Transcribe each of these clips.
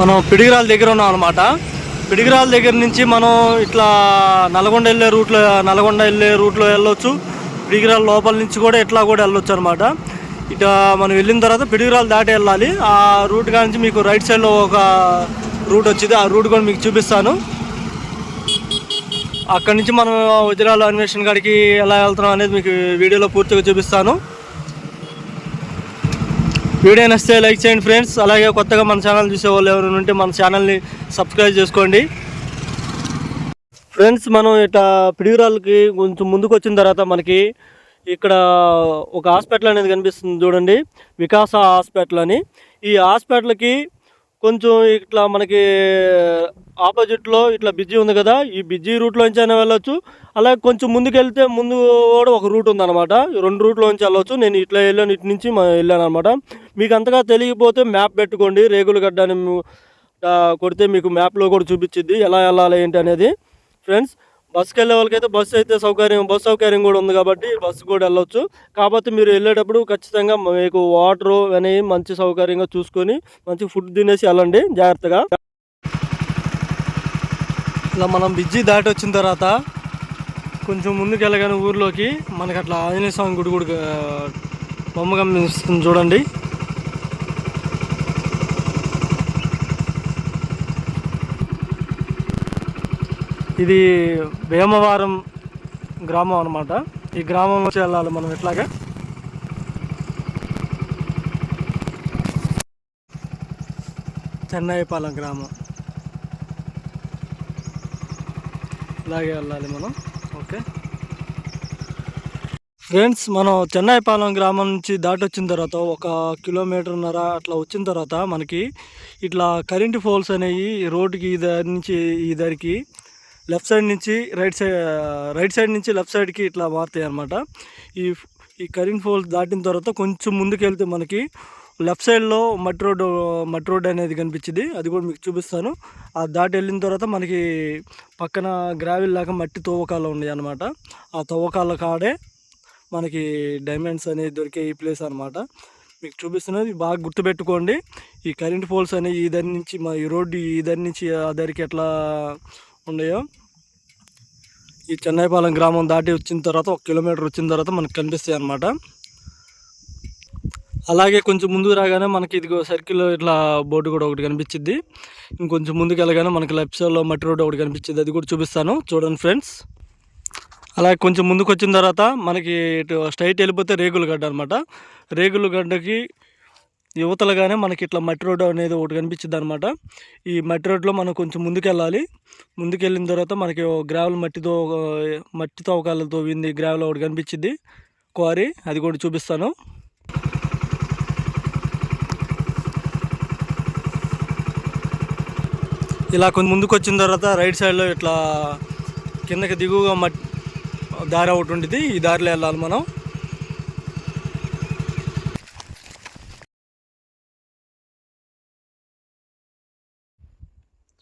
మనం పిడిగిరాల దగ్గర ఉన్నాం అనమాట పిడిగిరాల దగ్గర నుంచి మనం ఇట్లా నల్గొండ వెళ్ళే రూట్లో నల్గొండ వెళ్ళే రూట్లో వెళ్ళొచ్చు. పిడిగిరాల లోపల నుంచి కూడా ఇట్లా కూడా వెళ్ళొచ్చు అనమాట ఇట మనం వెళ్ళిన తర్వాత పిడిగిరాలు దాటి వెళ్ళాలి. ఆ రూట్ కాడ నుంచి మీకు రైట్ సైడ్లో ఒక రూట్ వచ్చింది. ఆ రూట్ కూడా మీకు చూపిస్తాను. అక్కడి నుంచి మనం వజ్రాల అన్వేషణ కాడికి ఎలా వెళ్తున్నాం అనేది మీకు వీడియోలో పూర్తిగా చూపిస్తాను. వీడియో నచ్చితే లైక్ చేయండి ఫ్రెండ్స్. అలాగే కొత్తగా మన ఛానల్ చూసే వాళ్ళు ఎవరైనా ఉంటే మన ఛానల్ని సబ్స్క్రైబ్ చేసుకోండి. ఫ్రెండ్స్ మనం ఇట్లా పిడిగురాలకి కొంచెం ముందుకు వచ్చిన తర్వాత మనకి ఇక్కడ ఒక హాస్పిటల్ అనేది కనిపిస్తుంది చూడండి. వికాస హాస్పిటల్ అని. ఈ హాస్పిటల్కి కొంచెం ఇట్లా మనకి ఆపోజిట్లో ఇట్లా బిజీ ఉంది కదా ఈ బిజీ రూట్లో నుంచి అయినా వెళ్ళొచ్చు. అలాగే కొంచెం ముందుకు వెళ్తే ముందు కూడా ఒక రూట్ ఉందన్నమాట. రెండు రూట్లో నుంచి వెళ్ళొచ్చు. నేను ఇట్లా వెళ్ళాను ఇటు నుంచి వెళ్ళాను అనమాట మీకు అంతగా తెలియకపోతే మ్యాప్ పెట్టుకోండి. రేగుల గడ్డని కొడితే మీకు మ్యాప్లో కూడా చూపించిద్ది. ఎలా వెళ్ళాలి ఏంటి అనేది. ఫ్రెండ్స్ బస్సుకి వెళ్ళే వాళ్ళకైతే బస్సు అయితే సౌకర్యం బస్సు సౌకర్యం కూడా ఉంది కాబట్టి బస్సు కూడా వెళ్ళొచ్చు. కాకపోతే మీరు వెళ్ళేటప్పుడు ఖచ్చితంగా మీకు వాటర్ అనేవి మంచి సౌకర్యంగా చూసుకొని మంచి ఫుడ్ తినేసి వెళ్ళండి. జాగ్రత్తగా. ఇలా మనం బిజ్జి దాటి వచ్చిన తర్వాత కొంచెం ముందుకు వెళ్ళగానే ఊర్లోకి మనకి అట్లా ఆంజనేయ స్వామి గుడి కూడా బొమ్మ కనిపిస్తుంది చూడండి. ఇది భీమవరం గ్రామం అనమాట ఈ గ్రామం నుంచి వెళ్ళాలి మనం ఇట్లాగా. చెన్నైపాలెం గ్రామం. ఇలాగే వెళ్ళాలి మనం. ఓకే. ఫ్రెండ్స్ మనం చెన్నైపాలెం గ్రామం నుంచి దాటి వచ్చిన తర్వాత ఒక కిలోమీటర్న్నర అట్లా వచ్చిన తర్వాత మనకి ఇట్లా కరెంటు పోల్స్ అనేవి రోడ్డుకి ఈ దారి నుంచి ఈ దారికి లెఫ్ట్ సైడ్ నుంచి రైట్ సైడ్ రైట్ సైడ్ నుంచి లెఫ్ట్ సైడ్కి ఇట్లా మారుతాయి అనమాట ఈ ఈ కరెంట్ ఫోల్స్ దాటిన తర్వాత కొంచెం ముందుకెళ్తే మనకి లెఫ్ట్ సైడ్లో మట్టి రోడ్డు మట్టి రోడ్డు అనేది కనిపించింది. అది కూడా మీకు చూపిస్తాను. ఆ దాటి వెళ్ళిన తర్వాత మనకి పక్కన గ్రావిల్ లాగా మట్టి తవ్వకాలు ఉన్నాయి అనమాట ఆ తవ్వకాల కాడే మనకి డైమండ్స్ అనేవి దొరికే ఈ ప్లేస్ అనమాట మీకు చూపిస్తున్నది బాగా గుర్తుపెట్టుకోండి. ఈ కరెంట్ పోల్స్ అనేవి ఈ దారి నుంచి మా ఈ రోడ్డు ఈ దారి నుంచి ఆ దారికి ఎట్లా ఉన్నాయో. ఈ చెన్నైపాలెం గ్రామం దాటి వచ్చిన తర్వాత ఒక కిలోమీటర్ వచ్చిన తర్వాత మనకు కనిపిస్తాయి అనమాట అలాగే కొంచెం ముందుకు రాగానే మనకి ఇదిగో సర్కిల్ ఇట్లా బోర్డు కూడా ఒకటి కనిపించింది ఇంకొంచెం ముందుకు వెళ్ళగానే మనకి లెఫ్ట్ సైడ్లో మట్టి రోడ్డు ఒకటి కనిపించింది అది కూడా చూపిస్తాను. చూడండి ఫ్రెండ్స్ అలాగే కొంచెం ముందుకు వచ్చిన తర్వాత మనకి ఇటు స్ట్రైట్ వెళ్ళిపోతే రేగుల గడ్డ అనమాట రేగుల గడ్డకి యువతలుగానే మనకి ఇట్లా మట్టి రోడ్డు అనేది ఒకటి కనిపించింది అనమాట ఈ మట్టి రోడ్లో మనం కొంచెం ముందుకెళ్ళాలి. ముందుకెళ్ళిన తర్వాత మనకి గ్రావెల్ మట్టితో ఒక మట్టి తవ్వకాలతో వింది గ్రావెల్ ఒకటి కనిపించింది క్వారీ అది కూడా చూపిస్తాను. ఇలా కొంచెం ముందుకు వచ్చిన తర్వాత రైట్ సైడ్లో ఇట్లా కిందకి దిగువగా మట్ దారి ఒకటి ఉంటుంది ఈ దారిలో వెళ్ళాలి మనం.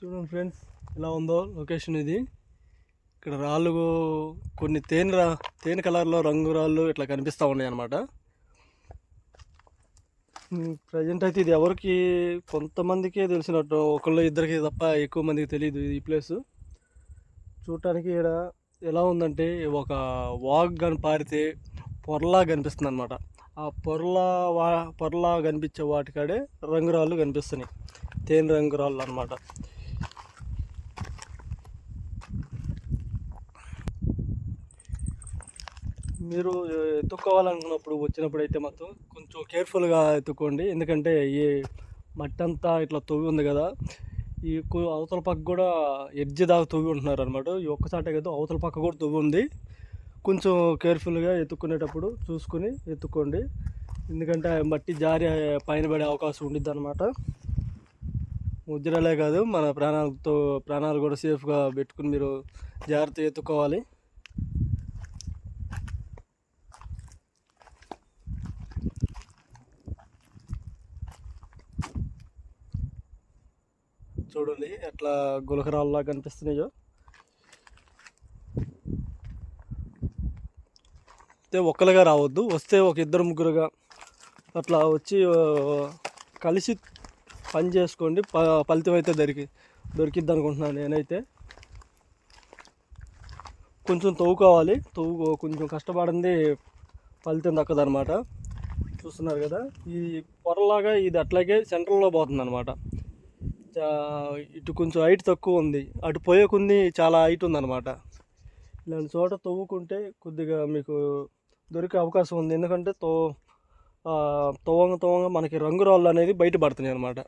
చూడండి ఫ్రెండ్స్ ఎలా ఉందో లొకేషన్ ఇది. ఇక్కడ రాళ్ళు కొన్ని తేనె రా తేనె కలర్లో రంగు రాళ్ళు ఇట్లా కనిపిస్తూ ఉన్నాయి అన్నమాట ప్రజెంట్ అయితే ఇది ఎవరికి కొంతమందికే తెలిసినట్టు ఒకళ్ళు ఇద్దరికి తప్ప ఎక్కువ మందికి తెలియదు ఈ ప్లేస్ చూడటానికి ఇక్కడ ఎలా ఉందంటే ఒక వాగ్ కానీ పారితే పొరలా కనిపిస్తుంది అనమాట ఆ పొరల వా పొరలా కనిపించే వాటికాడే రంగురాళ్ళు కనిపిస్తున్నాయి. తేనె రంగురాళ్ళు అనమాట మీరు ఎత్తుక్కోవాలనుకున్నప్పుడు వచ్చినప్పుడు అయితే మాత్రం కొంచెం కేర్ఫుల్గా ఎత్తుక్కోండి ఎందుకంటే ఈ మట్టి అంతా ఇట్లా తవ్వి ఉంది కదా ఈ అవతల పక్క కూడా ఎడ్జ్ దాకా తవ్వి ఉంటున్నారు అనమాట ఈ ఒక్కసాటే కదా అవతల పక్క కూడా తొవి ఉంది. కొంచెం కేర్ఫుల్గా ఎత్తుక్కునేటప్పుడు చూసుకుని ఎత్తుక్కోండి ఎందుకంటే మట్టి జారి పైన పడే అవకాశం ఉండిద్ది అనమాట ముద్రలే కాదు మన ప్రాణాలతో ప్రాణాలు కూడా సేఫ్గా పెట్టుకుని మీరు జాగ్రత్తగా ఎత్తుకోవాలి. చూడండి ఎట్లా గులకరాల్లా కనిపిస్తున్నాయో. అయితే ఒక్కలుగా రావద్దు వస్తే ఒక ఇద్దరు ముగ్గురుగా అట్లా వచ్చి కలిసి పని చేసుకోండి ప- ఫలితం అయితే దొరికి దొరికిద్ది అనుకుంటున్నాను నేనైతే. కొంచెం తవ్వుకోవాలి తవ్వు కొంచెం కష్టపడింది ఫలితం దక్కదనమాట చూస్తున్నారు కదా ఈ పొరలాగా ఇది అట్లాగే సెంటర్లో పోతుంది అనమాట ఇటు కొంచెం హైట్ తక్కువ ఉంది. అటు పోయేకుంది చాలా హైట్ ఉందన్నమాట. ఇలాంటి చోట తవ్వుకుంటే కొద్దిగా మీకు దొరికే అవకాశం ఉంది. ఎందుకంటే తో తవ్వంగా తవ్వంగా మనకి రంగు రాళ్ళు అనేది బయటపడుతున్నాయి అనమాట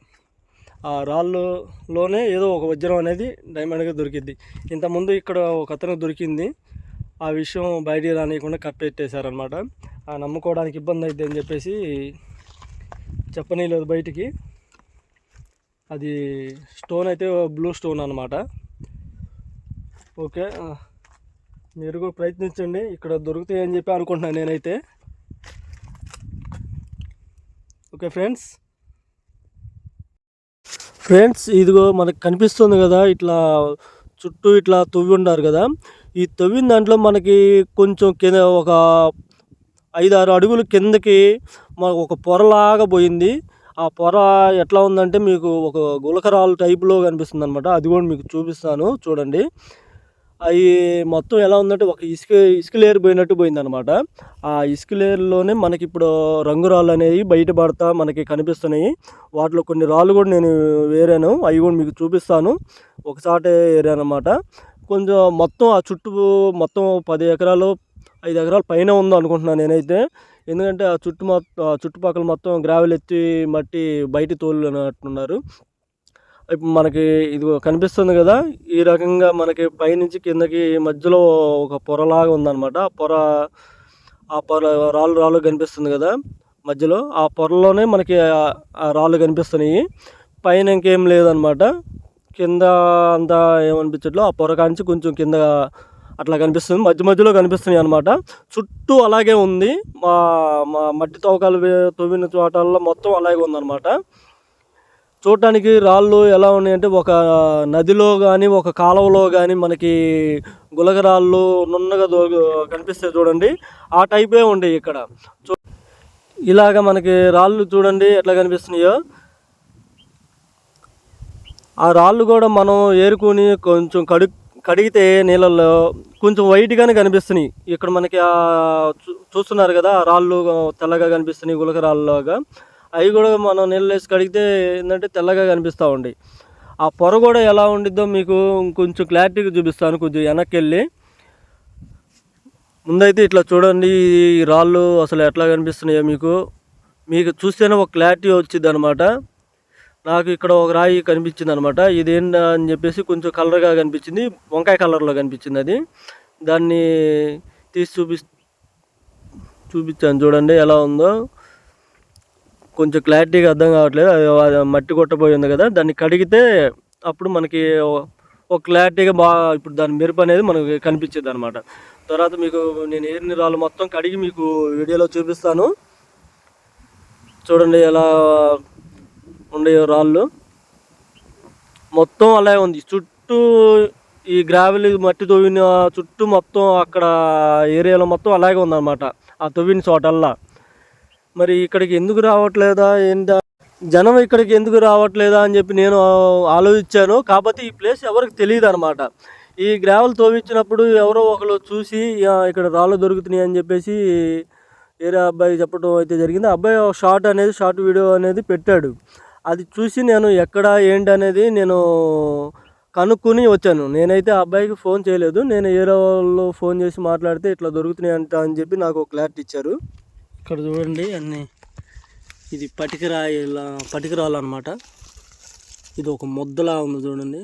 ఆ రాళ్ళులోనే ఏదో ఒక వజ్రం అనేది డైమండ్గా దొరికింది ఇంతకుముందు ఇక్కడ ఒక అతనికి దొరికింది. ఆ విషయం బయటికి రానియకుండా కప్పెట్టేశారనమాట నమ్ముకోవడానికి ఇబ్బంది అయితే అని చెప్పేసి చెప్పనీయలేదు బయటికి. అది స్టోన్ అయితే బ్లూ స్టోన్ అనమాట ఓకే మీరు కూడా ప్రయత్నించండి ఇక్కడ దొరుకుతాయని చెప్పి అనుకుంటున్నాను నేనైతే. Okay friends. ఫ్రెండ్స్ ఇదిగో మనకు కనిపిస్తుంది కదా ఇట్లా చుట్టూ ఇట్లా తవ్వి ఉండారు కదా. ఈ తవ్విన దాంట్లో మనకి కొంచెం కింద ఒక ఐదు ఆరు అడుగులు కిందకి మనకు ఒక పొరలాగా పోయింది. ఆ పొర ఎట్లా ఉందంటే మీకు ఒక గులకరాలు టైపులో కనిపిస్తుంది అనమాట అది కూడా మీకు చూపిస్తాను. చూడండి. అవి మొత్తం ఎలా ఉందంటే ఒక ఇసుక ఇసుక లేరు పోయినట్టు పోయిందనమాట ఆ ఇసుక లేరులోనే మనకి ఇప్పుడు రంగు రాళ్ళు అనేవి బయటపడతా మనకి కనిపిస్తున్నాయి. వాటిలో కొన్ని రాళ్ళు కూడా నేను వేరాను. అవి కూడా మీకు చూపిస్తాను. ఒకసారి వేరానమాట కొంచెం మొత్తం ఆ చుట్టూ మొత్తం పది ఎకరాలు ఐదు ఎకరాల పైన ఉందో అనుకుంటున్నాను నేనైతే. ఎందుకంటే ఆ చుట్టూ మొత్తం ఆ చుట్టుపక్కల మొత్తం గ్రావెల్ ఎత్తి మట్టి బయట తోలునట్టున్నారు ఇప్పుడు మనకి ఇది కనిపిస్తుంది కదా ఈ రకంగా మనకి పైనుంచి కిందకి మధ్యలో ఒక పొరలాగా ఉందన్నమాట. ఆ పొర ఆ పొర రాళ్ళు రాళ్ళు కనిపిస్తుంది కదా మధ్యలో. ఆ పొరలోనే మనకి ఆ- ఆ రాళ్ళు కనిపిస్తున్నాయి. పైన ఇంకేం లేదనమాట కింద అంతా ఏమనిపించట్లో. ఆ పొర కాంచి కొంచెం కింద అట్లా కనిపిస్తుంది. మధ్య మధ్యలో కనిపిస్తున్నాయి అనమాట చుట్టూ అలాగే ఉంది. మా మా మట్టి తవ్వకాలు తవ్విన చోటల్లో మొత్తం అలాగే ఉందన్నమాట. చూడటానికి రాళ్ళు ఎలా ఉన్నాయంటే ఒక నదిలో కానీ ఒక కాలువలో కానీ మనకి గులగరాళ్ళు నున్నగా దో కనిపిస్తాయి చూడండి. ఆ టైపే ఉండే ఇక్కడ. చూ ఇలాగ మనకి రాళ్ళు చూడండి ఎట్లా కనిపిస్తున్నాయో. ఆ రాళ్ళు కూడా మనం ఏరుకుని కొంచెం కడు కడిగితే నీళ్ళల్లో కొంచెం వైట్గానే కనిపిస్తున్నాయి. ఇక్కడ మనకి చూస్తున్నారు కదా రాళ్ళు తెల్లగా కనిపిస్తున్నాయి గులక రాళ్ళలాగా. అవి కూడా మనం నీళ్ళు వేసి కడిగితే ఏంటంటే తెల్లగా కనిపిస్తూ ఉండి ఆ పొర కూడా ఎలా ఉండిద్దో మీకు కొంచెం క్లారిటీగా చూపిస్తాను కొంచెం వెనక్కి వెళ్ళి ముందైతే ఇట్లా చూడండి ఈ రాళ్ళు అసలు ఎట్లా కనిపిస్తున్నాయో మీకు. మీకు చూస్తేనే ఒక క్లారిటీ వచ్చింది అనమాట నాకు ఇక్కడ ఒక రాయి కనిపించింది అనమాట ఇదేంటి అని చెప్పేసి కొంచెం కలర్గా కనిపించింది. వంకాయ కలర్లో కనిపించింది అది. దాన్ని తీసి చూపి చూపించాను చూడండి ఎలా ఉందో. కొంచెం క్లారిటీగా అర్థం కావట్లేదు. అది మట్టి కొట్టబోయింది కదా. దాన్ని కడిగితే అప్పుడు మనకి ఒక క్లారిటీగా బాగా ఇప్పుడు దాని మెరుపు అనేది మనకి కనిపించేది అనమాట తర్వాత మీకు నేను ఏరిన రాళ్ళు మొత్తం కడిగి మీకు వీడియోలో చూపిస్తాను. చూడండి ఎలా ఉండే రాళ్ళు. మొత్తం అలాగే ఉంది. చుట్టూ ఈ గ్రావెల్ మట్టి తవ్విన చుట్టూ మొత్తం అక్కడ ఏరియాలో మొత్తం అలాగే ఉందన్నమాట. ఆ తవ్విన చోటల్లా. మరి ఇక్కడికి ఎందుకు రావట్లేదా? ఏంటా జనం ఇక్కడికి ఎందుకు రావట్లేదా అని చెప్పి నేను ఆలోచించాను. కాకపోతే ఈ ప్లేస్ ఎవరికి తెలియదు అనమాట ఈ గ్రావెల్ తోవించినప్పుడు ఎవరో ఒకరు చూసి ఇక్కడ రాళ్ళు దొరుకుతున్నాయి అని చెప్పేసి వేరే అబ్బాయి చెప్పడం అయితే జరిగింది. ఆ అబ్బాయి ఒక షార్ట్ అనేది షార్ట్ వీడియో అనేది పెట్టాడు. అది చూసి నేను ఎక్కడ ఏంటి అనేది నేను కనుక్కొని వచ్చాను. నేనైతే ఆ అబ్బాయికి ఫోన్ చేయలేదు. నేను ఏరో వాళ్ళు ఫోన్ చేసి మాట్లాడితే ఇట్లా దొరుకుతున్నాయి అంట అని చెప్పి నాకు ఒక క్లారిటీ ఇచ్చారు. ఇక్కడ చూడండి అన్ని ఇది పటికరాయిల పటికరాలు అనమాట ఇది ఒక ముద్దలా ఉంది చూడండి.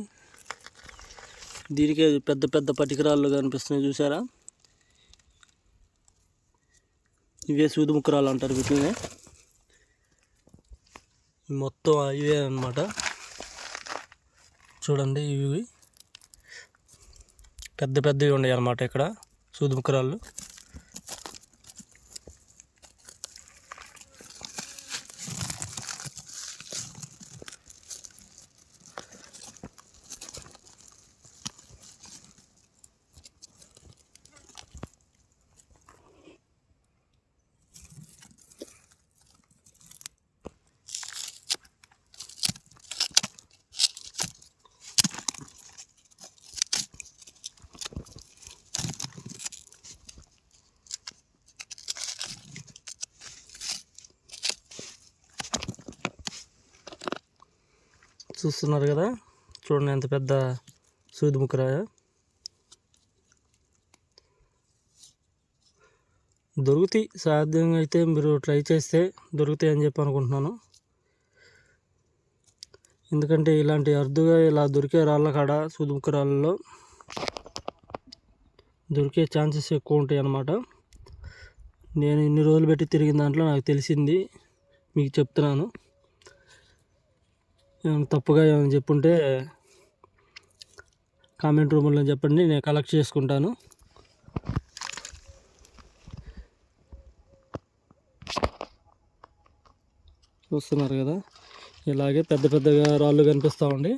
దీనికే పెద్ద పెద్ద పటికరాళ్ళు కనిపిస్తున్నాయి చూసారా? ఇవే సూదుముక్కరాలు అంటారు వీటిని. మొత్తం ఇవే అన్నమాట. చూడండి ఇవి. పెద్ద పెద్దవి ఉన్నాయి అన్నమాట ఇక్కడ. సూదుముఖరాళ్ళు చూస్తున్నారు కదా. చూడండి ఎంత పెద్ద సూది ముక్కరాయ. దొరుకుతాయి సాధ్యంగా అయితే మీరు ట్రై చేస్తే దొరుకుతాయి అని చెప్పి అనుకుంటున్నాను. ఎందుకంటే ఇలాంటి అరుదుగా ఇలా దొరికే రాళ్ళ కాడ సూది ముక్క రాళ్ళలో దొరికే ఛాన్సెస్ ఎక్కువ ఉంటాయి అన్నమాట. నేను ఇన్ని రోజులు పెట్టి తిరిగిన దాంట్లో నాకు తెలిసింది మీకు చెప్తున్నాను. తప్పుగా ఏమైనా చెప్పుంటే కామెంట్ రూమ్లో చెప్పండి నేను కలెక్ట్ చేసుకుంటాను. చూస్తున్నారు కదా? ఇలాగే పెద్ద పెద్దగా రాళ్ళు కనిపిస్తూ ఉండి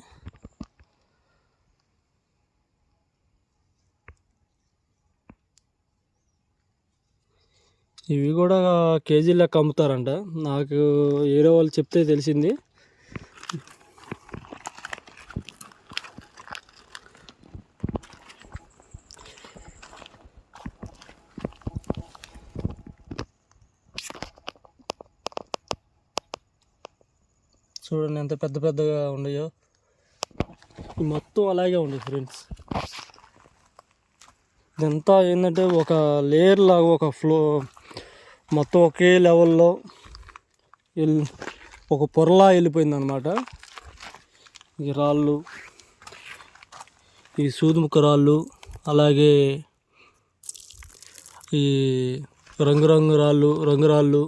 ఇవి కూడా కేజీ లెక్క అమ్ముతారంట. నాకు ఏరో వాళ్ళు చెప్తే తెలిసింది చూడండి ఎంత పెద్ద పెద్దగా ఉన్నాయో మొత్తం అలాగే ఉండే ఫ్రెండ్స్. ఇదంతా ఏంటంటే ఒక లేయర్ లాగా ఒక ఫ్లో మొత్తం ఒకే లెవెల్లో వెళ్ళి ఒక పొరలా వెళ్ళిపోయింది అనమాట ఈ రాళ్ళు ఈ సూదుముఖ రాళ్ళు అలాగే ఈ రంగురంగు రాళ్ళు రంగురాళ్ళు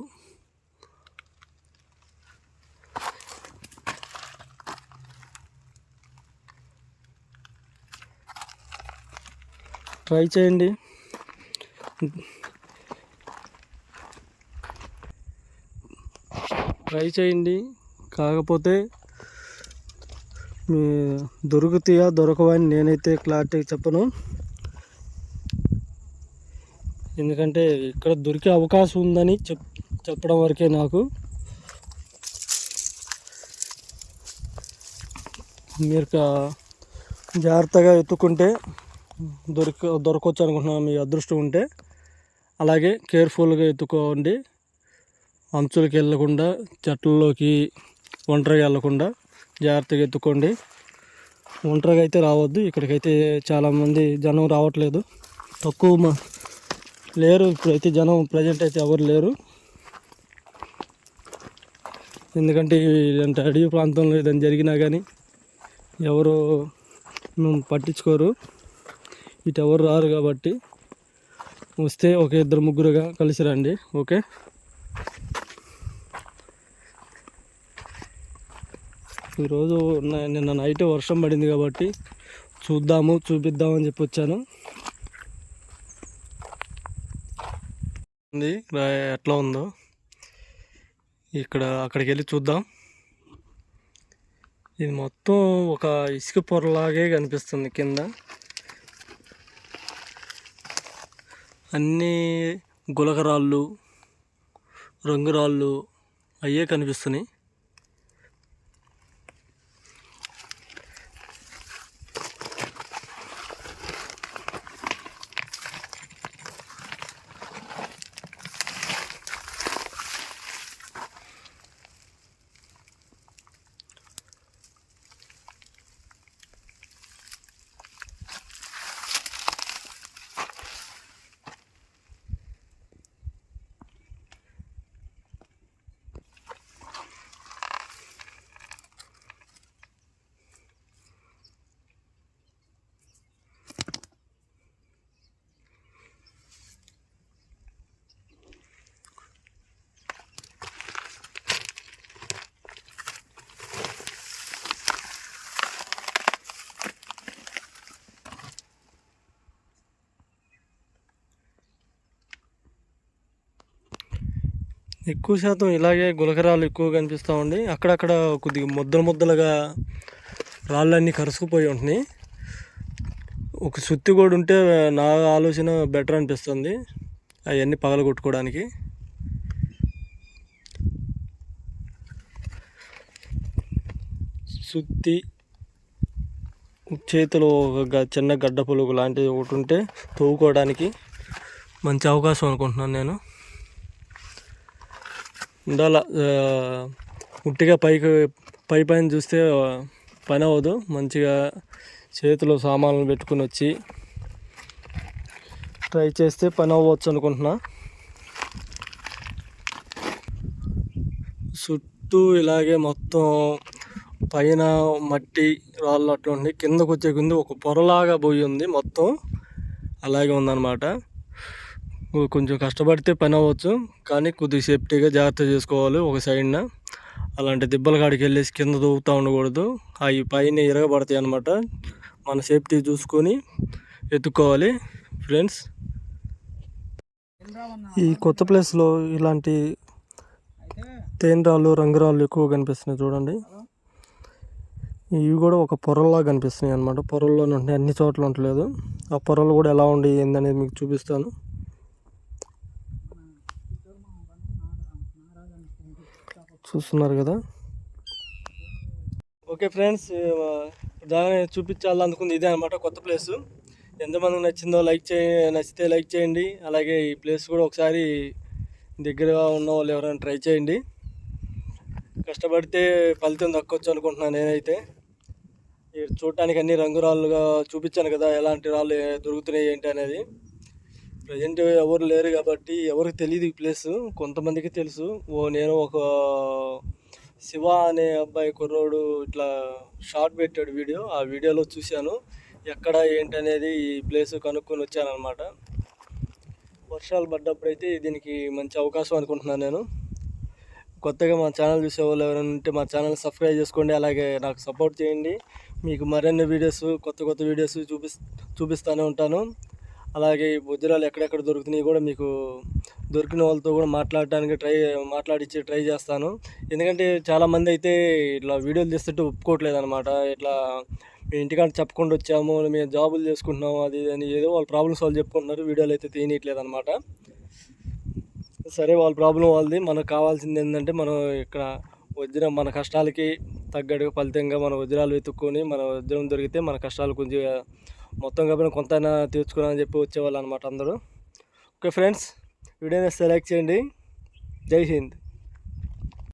ట్రై చేయండి. ట్రై చేయండి. కాకపోతే మీ దొరుకుతాయా దొరకవని నేనైతే క్లారిటీగా చెప్పను. ఎందుకంటే ఇక్కడ దొరికే అవకాశం ఉందని చెప్ చెప్పడం వరకే నాకు. మీరు జాగ్రత్తగా ఎత్తుకుంటే దొరిక దొరకవచ్చు అనుకుంటున్నాను మీ అదృష్టం ఉంటే అలాగే కేర్ఫుల్గా ఎత్తుకోండి. అంచులకి వెళ్ళకుండా చెట్లలోకి ఒంటరిగా వెళ్ళకుండా జాగ్రత్తగా ఎత్తుకోండి. ఒంటరిగా అయితే రావద్దు. ఇక్కడికైతే చాలామంది జనం రావట్లేదు. తక్కువ మ- లేరు. ఇప్పుడైతే జనం ప్రజెంట్ అయితే ఎవరు లేరు. ఎందుకంటే ఇలాంటి అడవి ప్రాంతంలో ఏదైనా జరిగినా కానీ ఎవరు పట్టించుకోరు. ఇటు ఎవరు రారు కాబట్టి వస్తే ఒక ఇద్దరు ముగ్గురుగా కలిసి రండి ఓకే? ఈరోజు నిన్న నైట్ వర్షం పడింది కాబట్టి చూద్దాము చూపిద్దామని చెప్పి వచ్చాను. ఎట్లా ఉందో? ఇక్కడ అక్కడికి వెళ్ళి చూద్దాం. ఇది మొత్తం ఒక ఇసుక పొరలాగే కనిపిస్తుంది కింద. అన్నీ గులకరాళ్ళు రంగురాళ్ళు అయ్యే కనిపిస్తున్నాయి. ఎక్కువ శాతం ఇలాగే గులకరాలు ఎక్కువ కనిపిస్తూ ఉండి అక్కడక్కడ కొద్దిగా ముద్దలు ముద్దలుగా రాళ్ళన్నీ కరుసుకుపోయి ఉంటున్నాయి. ఒక సుత్తి కూడా ఉంటే నా ఆలోచన బెటర్ అనిపిస్తుంది అవన్నీ పగలగొట్టుకోవడానికి. సుత్తి చేతిలో ఒక గ- చిన్న గడ్డ పులుగు లాంటిది ఒకటి ఉంటే తవ్వుకోవడానికి మంచి అవకాశం అనుకుంటున్నాను నేను. ఉండాల? ఉట్టిగా పైకి పై పైన చూస్తే పని అవ్వదు. మంచిగా చేతిలో సామాన్లు పెట్టుకుని వచ్చి ట్రై చేస్తే పని అవ్వచ్చు అనుకుంటున్నా. చుట్టూ ఇలాగే మొత్తం పైన మట్టి రాళ్ళు అట్లా ఉండి కిందకు వచ్చే కింద ఒక పొరలాగా పోయి ఉంది మొత్తం. అలాగే ఉందన్నమాట. కొంచెం కష్టపడితే పని అవ్వచ్చు కానీ కొద్దిగా సేఫ్టీగా జాగ్రత్త చేసుకోవాలి ఒక సైడ్న. అలాంటి దిబ్బల కాడికి వెళ్ళేసి కింద దూకుతూ ఉండకూడదు. అవి పైన ఇరగబడతాయి అనమాట మన సేఫ్టీ చూసుకొని ఎత్తుకోవాలి ఫ్రెండ్స్. ఈ కొత్త ప్లేస్లో ఇలాంటి తేనెరాళ్ళు రంగురాళ్ళు ఎక్కువ కనిపిస్తున్నాయి చూడండి. ఇవి కూడా ఒక పొరల్లా కనిపిస్తున్నాయి అనమాట పొరల్లో ఉంటాయి అన్ని చోట్ల ఉండలేదు ఆ పొరలు కూడా ఎలా ఉండి ఏందనేది మీకు చూపిస్తాను. చూస్తున్నారు కదా. ఓకే ఫ్రెండ్స్ దాని చూపించాలనుకుంది ఇదే అనమాట కొత్త ప్లేస్. ఎంతమందికి నచ్చిందో లైక్ చే నచ్చితే లైక్ చేయండి. అలాగే ఈ ప్లేస్ కూడా ఒకసారి దగ్గరగా ఉన్న వాళ్ళు ఎవరైనా ట్రై చేయండి. కష్టపడితే ఫలితం దక్కొచ్చు అనుకుంటున్నాను నేనైతే. చూడటానికి అన్ని రంగురాళ్ళుగా చూపించాను కదా ఎలాంటి రాళ్ళు దొరుకుతున్నాయి ఏంటి అనేది. ప్రజెంట్ ఎవరు లేరు కాబట్టి ఎవరికి తెలియదు ఈ ప్లేస్. కొంతమందికి తెలుసు. ఓ నేను ఒక శివ అనే అబ్బాయి కుర్రోడు ఇట్లా షార్ట్ పెట్టాడు వీడియో. ఆ వీడియోలో చూశాను. ఎక్కడ ఏంటి అనేది ఈ ప్లేస్ కనుక్కొని వచ్చానమాట వర్షాలు పడ్డప్పుడైతే దీనికి మంచి అవకాశం అనుకుంటున్నాను నేను. కొత్తగా మా ఛానల్ చూసే వాళ్ళు ఎవరైనా ఉంటే మా ఛానల్ సబ్స్క్రైబ్ చేసుకోండి. అలాగే నాకు సపోర్ట్ చేయండి. మీకు మరిన్ని వీడియోస్ కొత్త కొత్త వీడియోస్ చూపిస్ చూపిస్తూనే ఉంటాను. అలాగే ఈ వజ్రాలు ఎక్కడెక్కడ దొరుకుతున్నాయి కూడా మీకు దొరికిన వాళ్ళతో కూడా మాట్లాడడానికి ట్రై మాట్లాడించి ట్రై చేస్తాను. ఎందుకంటే చాలామంది అయితే ఇట్లా వీడియోలు తీస్తుంటే ఒప్పుకోవట్లేదు అనమాట ఇట్లా మీ ఇంటికాడ చెప్పకుండా వచ్చాము మేము జాబులు చేసుకుంటున్నాము అది అని ఏదో వాళ్ళ ప్రాబ్లమ్స్ వాళ్ళు చెప్పుకుంటున్నారు. వీడియోలు అయితే తీయట్లేదు అనమాట సరే వాళ్ళ ప్రాబ్లం వాళ్ళది. మనకు కావాల్సింది ఏంటంటే మనం ఇక్కడ వజ్రం మన కష్టాలకి తగ్గట్టుగా ఫలితంగా మన వజ్రాలు వెతుక్కొని మన వజ్రం దొరికితే మన కష్టాలు కొంచెం మొత్తం కాబట్టి కొంతైనా తీర్చుకున్నామని చెప్పి వచ్చేవాళ్ళు అనమాట అందరూ. ఓకే ఫ్రెండ్స్ వీడియోని సెలెక్ట్ చేయండి. జై హింద్.